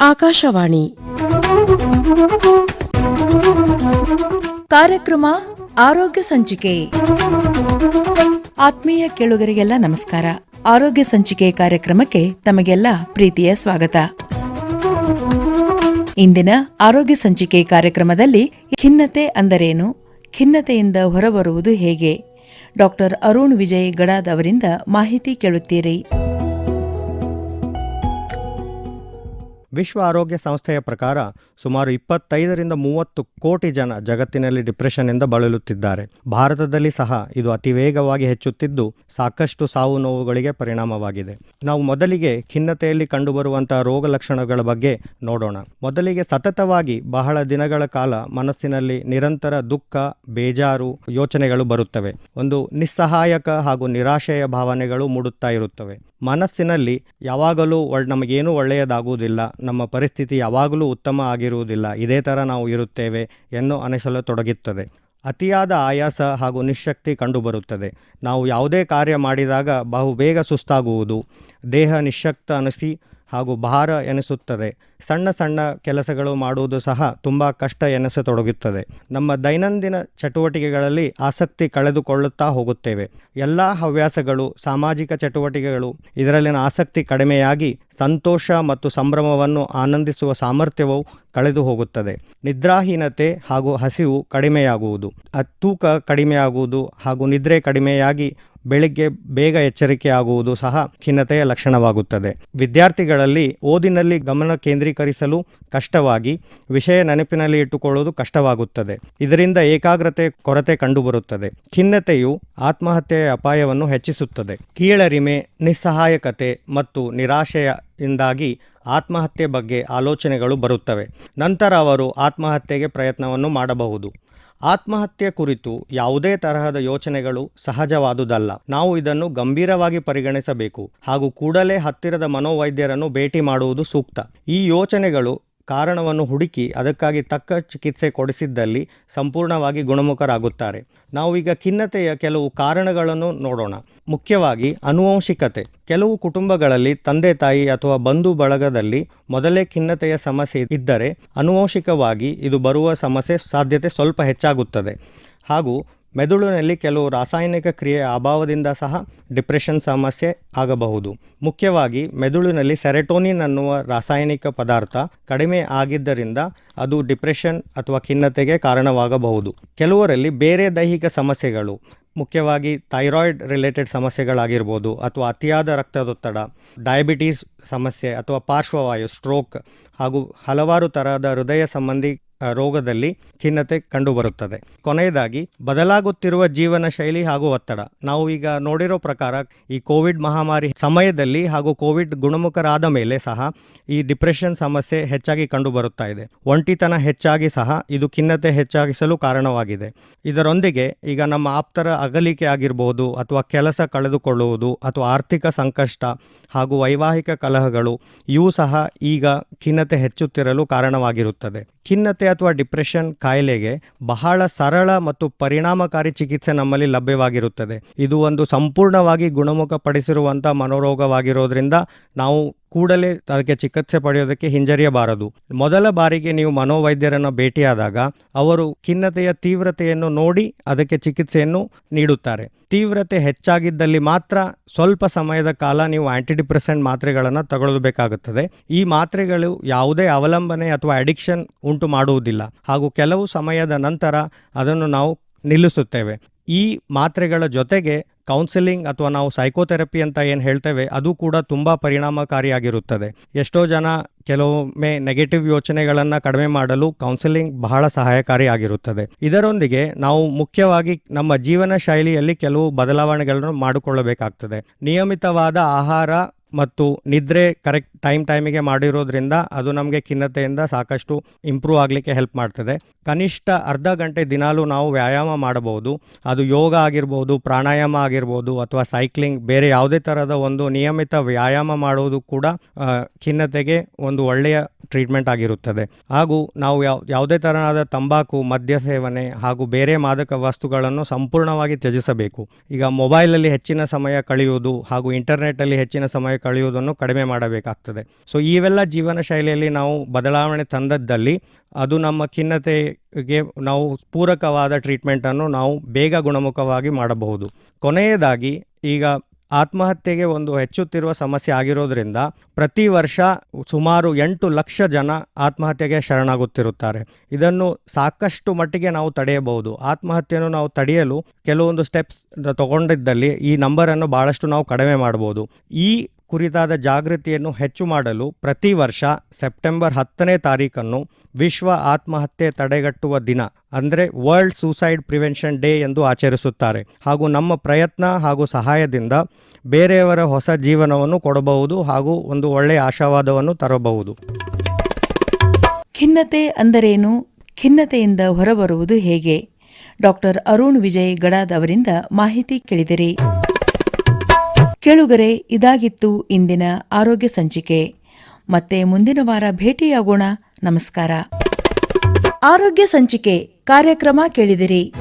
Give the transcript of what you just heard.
ಆಕಾಶವಾಣಿ. ಕಾರ್ಯಕ್ರಮ ಆರೋಗ್ಯ ಸಂಚಿಕೆ. ಆತ್ಮೀಯ ಕೇಳುಗರಿಗೆಲ್ಲ ನಮಸ್ಕಾರ. ಆರೋಗ್ಯ ಸಂಚಿಕೆ ಕಾರ್ಯಕ್ರಮಕ್ಕೆ ತಮಗೆಲ್ಲ ಪ್ರೀತಿಯ ಸ್ವಾಗತ. ಇಂದಿನ ಆರೋಗ್ಯ ಸಂಚಿಕೆ ಕಾರ್ಯಕ್ರಮದಲ್ಲಿ ಖಿನ್ನತೆ ಅಂದರೇನು? ಖಿನ್ನತೆಯಿಂದ ಹೊರಬರುವುದು ಹೇಗೆ? ಡಾಕ್ಟರ್ ಅರುಣ್ ವಿಜಯ್ ಗಡಾದ್ ಅವರಿಂದ ಮಾಹಿತಿ ಕೇಳುತ್ತೀರಿ. ವಿಶ್ವ ಆರೋಗ್ಯ ಸಂಸ್ಥೆಯ ಪ್ರಕಾರ ಸುಮಾರು ಇಪ್ಪತ್ತೈದರಿಂದ ಮೂವತ್ತು ಕೋಟಿ ಜನ ಜಗತ್ತಿನಲ್ಲಿ ಡಿಪ್ರೆಷನ್ನಿಂದ ಬಳಲುತ್ತಿದ್ದಾರೆ. ಭಾರತದಲ್ಲಿ ಸಹ ಇದು ಅತಿ ವೇಗವಾಗಿ ಹೆಚ್ಚುತ್ತಿದ್ದು ಸಾಕಷ್ಟು ಸಾವು ನೋವುಗಳಿಗೆ ಪರಿಣಾಮವಾಗಿದೆ. ನಾವು ಮೊದಲಿಗೆ ಖಿನ್ನತೆಯಲ್ಲಿ ಕಂಡುಬರುವಂತಹ ರೋಗ ಲಕ್ಷಣಗಳ ಬಗ್ಗೆ ನೋಡೋಣ. ಮೊದಲಿಗೆ ಸತತವಾಗಿ ಬಹಳ ದಿನಗಳ ಕಾಲ ಮನಸ್ಸಿನಲ್ಲಿ ನಿರಂತರ ದುಃಖ, ಬೇಜಾರು ಯೋಚನೆಗಳು ಬರುತ್ತವೆ. ಒಂದು ನಿಸ್ಸಹಾಯಕ ಹಾಗೂ ನಿರಾಶೆಯ ಭಾವನೆಗಳು ಮೂಡುತ್ತಾ ಇರುತ್ತವೆ. ಮನಸ್ಸಿನಲ್ಲಿ ಯಾವಾಗಲೂ ನಮಗೇನೂ ಒಳ್ಳೆಯದಾಗುವುದಿಲ್ಲ. ನಮ್ಮ ಪರಿಸ್ಥಿತಿ ಯಾವಾಗಲೂ ಉತ್ತಮ ಆಗಿರುವುದಿಲ್ಲ. ಇದೇ ಥರ ನಾವು ಇರುತ್ತೇವೆ ಎನ್ನು ಅನಿಸಲು ತೊಡಗುತ್ತದೆ. ಅತಿಯಾದ ಆಯಾಸ ಹಾಗೂ ನಿಶಕ್ತಿ ಕಂಡುಬರುತ್ತದೆ. ನಾವು ಯಾವುದೇ ಕಾರ್ಯ ಮಾಡಿದಾಗ ಬಹುಬೇಗ ಸುಸ್ತಾಗುವುದು. ದೇಹ ನಿಶಕ್ತ ಅನಿಸಿ ಹಾಗೂ ಭಾರ ಎನಿಸುತ್ತದೆ. ಸಣ್ಣ ಸಣ್ಣ ಕೆಲಸಗಳು ಮಾಡುವುದು ಸಹ ತುಂಬ ಕಷ್ಟ ಎನಿಸತೊಡಗುತ್ತದೆ. ನಮ್ಮ ದೈನಂದಿನ ಚಟುವಟಿಕೆಗಳಲ್ಲಿ ಆಸಕ್ತಿ ಕಳೆದುಕೊಳ್ಳುತ್ತಾ ಹೋಗುತ್ತೇವೆ. ಎಲ್ಲ ಹವ್ಯಾಸಗಳು, ಸಾಮಾಜಿಕ ಚಟುವಟಿಕೆಗಳು ಇದರಲ್ಲಿನ ಆಸಕ್ತಿ ಕಡಿಮೆಯಾಗಿ ಸಂತೋಷ ಮತ್ತು ಸಂಭ್ರಮವನ್ನು ಆನಂದಿಸುವ ಸಾಮರ್ಥ್ಯವು ಕಳೆದು ಹೋಗುತ್ತದೆ. ನಿದ್ರಾಹೀನತೆ ಹಾಗೂ ಹಸಿವು ಕಡಿಮೆಯಾಗುವುದು. ತೂಕ ಕಡಿಮೆಯಾಗುವುದು ಹಾಗೂ ನಿದ್ರೆ ಕಡಿಮೆಯಾಗಿ ಬೆಳಿಗ್ಗೆ ಬೇಗ ಎಚ್ಚರಿಕೆ ಆಗುವುದು ಸಹ ಖಿನ್ನತೆಯ ಲಕ್ಷಣವಾಗುತ್ತದೆ. ವಿದ್ಯಾರ್ಥಿಗಳಲ್ಲಿ ಓದಿನಲ್ಲಿ ಗಮನ ಕೇಂದ್ರೀಕರಿಸಲು ಕಷ್ಟವಾಗಿ ವಿಷಯ ನೆನಪಿನಲ್ಲಿ ಇಟ್ಟುಕೊಳ್ಳುವುದು ಕಷ್ಟವಾಗುತ್ತದೆ. ಇದರಿಂದ ಏಕಾಗ್ರತೆ, ಕೊರತೆ ಕಂಡುಬರುತ್ತದೆ. ಖಿನ್ನತೆಯು ಆತ್ಮಹತ್ಯೆಯ ಅಪಾಯವನ್ನು ಹೆಚ್ಚಿಸುತ್ತದೆ. ಕೀಳರಿಮೆ, ನಿಸ್ಸಹಾಯಕತೆ ಮತ್ತು ನಿರಾಶೆಯಿಂದಾಗಿ ಆತ್ಮಹತ್ಯೆ ಬಗ್ಗೆ ಆಲೋಚನೆಗಳು ಬರುತ್ತವೆ. ನಂತರ ಅವರು ಆತ್ಮಹತ್ಯೆಗೆ ಪ್ರಯತ್ನವನ್ನು ಮಾಡಬಹುದು. ಆತ್ಮಹತ್ಯೆ ಕುರಿತು ಯಾವುದೇ ತರಹದ ಯೋಚನೆಗಳು ಸಹಜವಾದುದಲ್ಲ. ನಾವು ಇದನ್ನು ಗಂಭೀರವಾಗಿ ಪರಿಗಣಿಸಬೇಕು ಹಾಗೂ ಕೂಡಲೇ ಹತ್ತಿರದ ಮನೋವೈದ್ಯರನ್ನು ಭೇಟಿ ಮಾಡುವುದು ಸೂಕ್ತ. ಈ ಯೋಚನೆಗಳು ಕಾರಣವನ್ನು ಹುಡುಕಿ ಅದಕ್ಕಾಗಿ ತಕ್ಕ ಚಿಕಿತ್ಸೆ ಕೊಡಿಸಿದ್ದಲ್ಲಿ ಸಂಪೂರ್ಣವಾಗಿ ಗುಣಮುಖರಾಗುತ್ತಾರೆ. ನಾವು ಈಗ ಖಿನ್ನತೆಯ ಕೆಲವು ಕಾರಣಗಳನ್ನು ನೋಡೋಣ. ಮುಖ್ಯವಾಗಿ ಅನುವಂಶಿಕತೆ ಕೆಲವು ಕುಟುಂಬಗಳಲ್ಲಿ ತಂದೆ ತಾಯಿ ಅಥವಾ ಬಂಧು ಬಳಗದಲ್ಲಿ ಮೊದಲೇ ಖಿನ್ನತೆಯ ಸಮಸ್ಯೆ ಇದ್ದರೆ ಅನುವಂಶಿಕವಾಗಿ ಇದು ಬರುವ ಸಮಸ್ಯೆ ಸಾಧ್ಯತೆ ಸ್ವಲ್ಪ ಹೆಚ್ಚಾಗುತ್ತದೆ. ಹಾಗೂ ಮೆದುಳಿನಲ್ಲಿ ಕೆಲವು ರಾಸಾಯನಿಕ ಕ್ರಿಯೆಯ ಅಭಾವದಿಂದ ಸಹ ಡಿಪ್ರೆಷನ್ ಸಮಸ್ಯೆ ಆಗಬಹುದು. ಮುಖ್ಯವಾಗಿ ಮೆದುಳಿನಲ್ಲಿ ಸೆರೆಟೋನಿನ್ ಅನ್ನುವ ರಾಸಾಯನಿಕ ಪದಾರ್ಥ ಕಡಿಮೆ ಆಗಿದ್ದರಿಂದ ಅದು ಡಿಪ್ರೆಷನ್ ಅಥವಾ ಖಿನ್ನತೆಗೆ ಕಾರಣವಾಗಬಹುದು. ಕೆಲವರಲ್ಲಿ ಬೇರೆ ದೈಹಿಕ ಸಮಸ್ಯೆಗಳು, ಮುಖ್ಯವಾಗಿ ಥೈರಾಯ್ಡ್ ರಿಲೇಟೆಡ್ ಸಮಸ್ಯೆಗಳಾಗಿರ್ಬೋದು ಅಥವಾ ಅತಿಯಾದ ರಕ್ತದೊತ್ತಡ, ಡಯಾಬಿಟೀಸ್ ಸಮಸ್ಯೆ ಅಥವಾ ಪಾರ್ಶ್ವವಾಯು, ಸ್ಟ್ರೋಕ್ ಹಾಗೂ ಹಲವಾರು ತರಹದ ಹೃದಯ ಸಂಬಂಧಿ ರೋಗದಲ್ಲಿ ಖಿನ್ನತೆ ಕಂಡುಬರುತ್ತದೆ. ಕೊನೆಯದಾಗಿ, ಬದಲಾಗುತ್ತಿರುವ ಜೀವನ ಶೈಲಿ ಹಾಗೂ ಒತ್ತಡ. ನಾವು ಈಗ ನೋಡಿರೋ ಪ್ರಕಾರ, ಈ ಕೋವಿಡ್ ಮಹಾಮಾರಿ ಸಮಯದಲ್ಲಿ ಹಾಗೂ ಕೋವಿಡ್ ಗುಣಮುಖರಾದ ಮೇಲೆ ಸಹ ಈ ಡಿಪ್ರೆಷನ್ ಸಮಸ್ಯೆ ಹೆಚ್ಚಾಗಿ ಕಂಡುಬರುತ್ತಾ ಇದೆ. ಒಂಟಿತನ ಹೆಚ್ಚಾಗಿ ಸಹ ಇದು ಖಿನ್ನತೆ ಹೆಚ್ಚಾಗಿಸಲು ಕಾರಣವಾಗಿದೆ. ಇದರೊಂದಿಗೆ ಈಗ ನಮ್ಮ ಆಪ್ತರ ಅಗಲಿಕೆ ಆಗಿರಬಹುದು ಅಥವಾ ಕೆಲಸ ಕಳೆದುಕೊಳ್ಳುವುದು ಅಥವಾ ಆರ್ಥಿಕ ಸಂಕಷ್ಟ ಹಾಗೂ ವೈವಾಹಿಕ ಕಲಹಗಳು, ಇವು ಸಹ ಈಗ ಖಿನ್ನತೆ ಹೆಚ್ಚುತ್ತಿರಲು ಕಾರಣವಾಗಿರುತ್ತದೆ. ಖಿನ್ನತೆ ಅಥವಾ ಡಿಪ್ರೆಷನ್ ಕಾಯಿಲೆಗೆ ಬಹಳ ಸರಳ ಮತ್ತು ಪರಿಣಾಮಕಾರಿ ಚಿಕಿತ್ಸೆ ನಮ್ಮಲ್ಲಿ ಲಭ್ಯವಾಗಿರುತ್ತದೆ. ಇದು ಒಂದು ಸಂಪೂರ್ಣವಾಗಿ ಗುಣಮುಖಪಡಿಸಿರುವಂಥ ಮನೋರೋಗವಾಗಿರೋದ್ರಿಂದ ನಾವು ಕೂಡಲೇ ಅದಕ್ಕೆ ಚಿಕಿತ್ಸೆ ಪಡೆಯೋದಕ್ಕೆ ಹಿಂಜರಿಯಬಾರದು. ಮೊದಲ ಬಾರಿಗೆ ನೀವು ಮನೋವೈದ್ಯರನ್ನು ಭೇಟಿಯಾದಾಗ ಅವರು ಖಿನ್ನತೆಯ ತೀವ್ರತೆಯನ್ನು ನೋಡಿ ಅದಕ್ಕೆ ಚಿಕಿತ್ಸೆಯನ್ನು ನೀಡುತ್ತಾರೆ. ತೀವ್ರತೆ ಹೆಚ್ಚಾಗಿದ್ದಲ್ಲಿ ಮಾತ್ರ ಸ್ವಲ್ಪ ಸಮಯದ ಕಾಲ ನೀವು ಆ್ಯಂಟಿಡಿಪ್ರೆಸೆಂಟ್ ಮಾತ್ರೆಗಳನ್ನು ತಗೊಳ್ಳಬೇಕಾಗುತ್ತದೆ ಈ ಮಾತ್ರೆಗಳು ಯಾವುದೇ ಅವಲಂಬನೆ ಅಥವಾ ಅಡಿಕ್ಷನ್ ಉಂಟು ಮಾಡುವುದಿಲ್ಲ. ಹಾಗೂ ಕೆಲವು ಸಮಯದ ನಂತರ ಅದನ್ನು ನಾವು ನಿಲ್ಲಿಸುತ್ತೇವೆ. ಈ ಮಾತ್ರೆಗಳ ಜೊತೆಗೆ ಕೌನ್ಸಿಲಿಂಗ್ ಅಥವಾ ನಾವು ಸೈಕೋಥೆರಪಿ ಅಂತ ಏನು ಹೇಳ್ತೇವೆ, ಅದು ಕೂಡ ತುಂಬ ಪರಿಣಾಮಕಾರಿಯಾಗಿರುತ್ತದೆ. ಎಷ್ಟೋ ಜನ ಕೆಲವೊಮ್ಮೆ ನೆಗೆಟಿವ್ ಯೋಚನೆಗಳನ್ನು ಕಡಿಮೆ ಮಾಡಲು ಕೌನ್ಸಿಲಿಂಗ್ ಬಹಳ ಸಹಾಯಕಾರಿಯಾಗಿರುತ್ತದೆ. ಇದರೊಂದಿಗೆ ನಾವು ಮುಖ್ಯವಾಗಿ ನಮ್ಮ ಜೀವನ ಶೈಲಿಯಲ್ಲಿ ಕೆಲವು ಬದಲಾವಣೆಗಳನ್ನು ಮಾಡಿಕೊಳ್ಳಬೇಕಾಗ್ತದೆ. ನಿಯಮಿತವಾದ ಆಹಾರ ಮತ್ತು ನಿದ್ರೆ ಕರೆಕ್ಟ್ ಟೈಮ್ ಟೈಮಿಗೆ ಮಾಡಿರೋದ್ರಿಂದ ಅದು ನಮಗೆ ಖಿನ್ನತೆಯಿಂದ ಸಾಕಷ್ಟು ಇಂಪ್ರೂವ್ ಆಗಲಿಕ್ಕೆ ಹೆಲ್ಪ್ ಮಾಡ್ತದೆ. ಕನಿಷ್ಠ ಅರ್ಧ ಗಂಟೆ ದಿನಾಲೂ ನಾವು ವ್ಯಾಯಾಮ ಮಾಡಬಹುದು. ಅದು ಯೋಗ ಆಗಿರ್ಬೋದು, ಪ್ರಾಣಾಯಾಮ ಆಗಿರ್ಬೋದು ಅಥವಾ ಸೈಕ್ಲಿಂಗ್ ಬೇರೆ ಯಾವುದೇ ಥರದ ಒಂದು ನಿಯಮಿತ ವ್ಯಾಯಾಮ ಮಾಡುವುದು ಕೂಡ ಖಿನ್ನತೆಗೆ ಒಂದು ಒಳ್ಳೆಯ ಟ್ರೀಟ್ಮೆಂಟ್ ಆಗಿರುತ್ತದೆ. ಹಾಗೂ ನಾವು ಯಾವ, ಯಾವುದೇ ತರಹದ ತಂಬಾಕು, ಮದ್ಯ ಸೇವನೆ ಹಾಗೂ ಬೇರೆ ಮಾದಕ ವಸ್ತುಗಳನ್ನು ಸಂಪೂರ್ಣವಾಗಿ ತ್ಯಜಿಸಬೇಕು. ಈಗ ಮೊಬೈಲಲ್ಲಿ ಹೆಚ್ಚಿನ ಸಮಯ ಕಳೆಯುವುದು ಹಾಗೂ ಇಂಟರ್ನೆಟ್ಟಲ್ಲಿ ಹೆಚ್ಚಿನ ಸಮಯ ಕಳೆಯುವುದನ್ನು ಕಡಿಮೆ ಮಾಡಬೇಕಾಗ್ತದೆ. ಸೊ ಇವೆಲ್ಲ ಜೀವನ ಶೈಲಿಯಲ್ಲಿ ನಾವು ಬದಲಾವಣೆ ತಂದದ್ದಲ್ಲಿ ಅದು ನಮ್ಮ ಖಿನ್ನತೆಗೆ ನಾವು ಪೂರಕವಾದ ಟ್ರೀಟ್ಮೆಂಟನ್ನು ನಾವು ಬೇಗ ಗುಣಮುಖವಾಗಿ ಮಾಡಬಹುದು. ಕೊನೆಯದಾಗಿ, ಈಗ ಆತ್ಮಹತ್ಯೆಗೆ ಒಂದು ಹೆಚ್ಚುತ್ತಿರುವ ಸಮಸ್ಯೆ ಆಗಿರೋದ್ರಿಂದ ಪ್ರತಿ ವರ್ಷ ಸುಮಾರು ಎಂಟು ಲಕ್ಷ ಜನ ಆತ್ಮಹತ್ಯೆಗೆ ಶರಣಾಗುತ್ತಿರುತ್ತಾರೆ. ಇದನ್ನು ಸಾಕಷ್ಟು ಮಟ್ಟಿಗೆ ನಾವು ತಡೆಯಬಹುದು. ಆತ್ಮಹತ್ಯೆಯನ್ನು ನಾವು ತಡೆಯಲು ಕೆಲವೊಂದು ಸ್ಟೆಪ್ಸ್ ತಗೊಂಡಿದ್ದಲ್ಲಿ ಈ ನಂಬರನ್ನು ಭಾಳಷ್ಟು ನಾವು ಕಡಿಮೆ ಮಾಡಬಹುದು. ಈ ಕುರಿತಾದ ಜಾಗೃತಿಯನ್ನು ಹೆಚ್ಚು ಮಾಡಲು ಪ್ರತಿ ವರ್ಷ ಸೆಪ್ಟೆಂಬರ್ ಹತ್ತನೇ ತಾರೀಕನ್ನು ವಿಶ್ವ ಆತ್ಮಹತ್ಯೆ ತಡೆಗಟ್ಟುವ ದಿನ, ಅಂದರೆ ವರ್ಲ್ಡ್ ಸೂಸೈಡ್ ಪ್ರಿವೆನ್ಷನ್ ಡೇ ಎಂದು ಆಚರಿಸುತ್ತಾರೆ. ಹಾಗೂ ನಮ್ಮ ಪ್ರಯತ್ನ ಹಾಗೂ ಸಹಾಯದಿಂದ ಬೇರೆಯವರ ಹೊಸ ಜೀವನವನ್ನು ಕೊಡಬಹುದು ಹಾಗೂ ಒಂದು ಒಳ್ಳೆಯ ಆಶಾವಾದವನ್ನು ತರಬಹುದು. ಖಿನ್ನತೆ ಅಂದರೇನು? ಖಿನ್ನತೆಯಿಂದ ಹೊರಬರುವುದು ಹೇಗೆ? ಡಾಕ್ಟರ್ ಅರುಣ್ ವಿಜಯ್ ಗಡಾದ್ ಅವರಿಂದ ಮಾಹಿತಿ ಕೇಳಿದಿರಿ. ಕೇಳುಗರೆ ಇದಾಗಿತ್ತು ಇಂದಿನ ಆರೋಗ್ಯ ಸಂಚಿಕೆ. ಮತ್ತೆ ಮುಂದಿನ ವಾರ ಭೇಟಿಯಾಗೋಣ. ನಮಸ್ಕಾರ. ಆರೋಗ್ಯ ಸಂಚಿಕೆ ಕಾರ್ಯಕ್ರಮ ಕೇಳಿದಿರಿ.